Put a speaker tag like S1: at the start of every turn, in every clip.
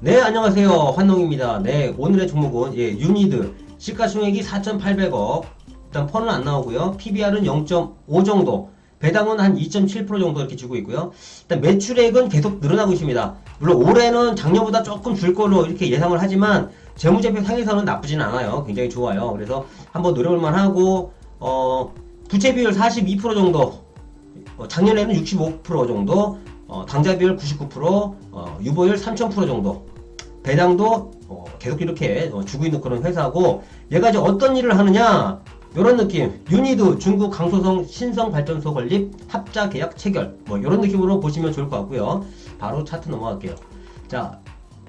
S1: 네, 안녕하세요. 환농입니다. 네, 오늘의 종목은 예, 유니드 시가총액이 4,800억. 일단 펀은 안 나오고요. PBR은 0.5 정도. 배당은 한 2.7% 정도 이렇게 주고 있고요. 일단 매출액은 계속 늘어나고 있습니다. 물론 올해는 작년보다 조금 줄 걸로 이렇게 예상을 하지만 재무제표 상에서는 나쁘진 않아요. 굉장히 좋아요. 그래서 한번 노려볼만 하고 어, 부채 비율 42% 정도. 어, 작년에는 65% 정도. 어, 당좌 비율 99%, 어, 유보율 3000% 정도. 배당도 어, 계속 이렇게 어, 주고 있는 그런 회사고 얘가 이제 어떤 일을 하느냐? 이런 느낌. 유니드 중국 강소성 신성 발전소 건립 합자 계약 체결. 뭐 이런 느낌으로 보시면 좋을 것 같고요. 바로 차트 넘어갈게요. 자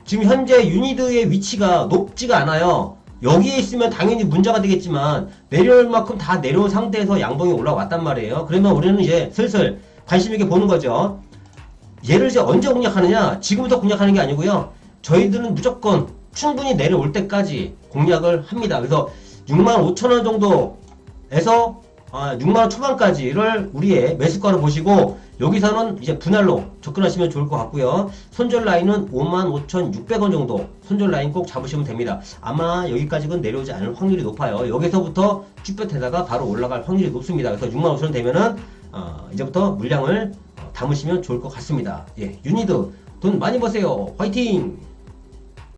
S1: 지금 현재 유니드의 위치가 높지가 않아요. 여기에 있으면 당연히 문제가 되겠지만 내려올 만큼 다 내려온 상태에서 양봉이 올라왔단 말이에요. 그러면 우리는 이제 슬슬 관심 있게 보는 거죠. 얘를 이제 언제 공략하느냐? 지금부터 공략하는 게 아니고요 저희들은 무조건 충분히 내려올 때까지 공략을 합니다. 그래서 6만 5천 원 정도에서 아, 6만 원 초반까지를 우리의 매수가로 보시고 여기서는 이제 분할로 접근하시면 좋을 것 같고요. 손절 라인은 5만 5천6백원 정도 손절 라인 꼭 잡으시면 됩니다. 아마 여기까지는 내려오지 않을 확률이 높아요. 여기서부터 쭈뼛에다가 바로 올라갈 확률이 높습니다. 그래서 6만 5천 원 되면은 어, 이제부터 물량을 어, 담으시면 좋을 것 같습니다. 예, 유니드 돈 많이 버세요. 화이팅!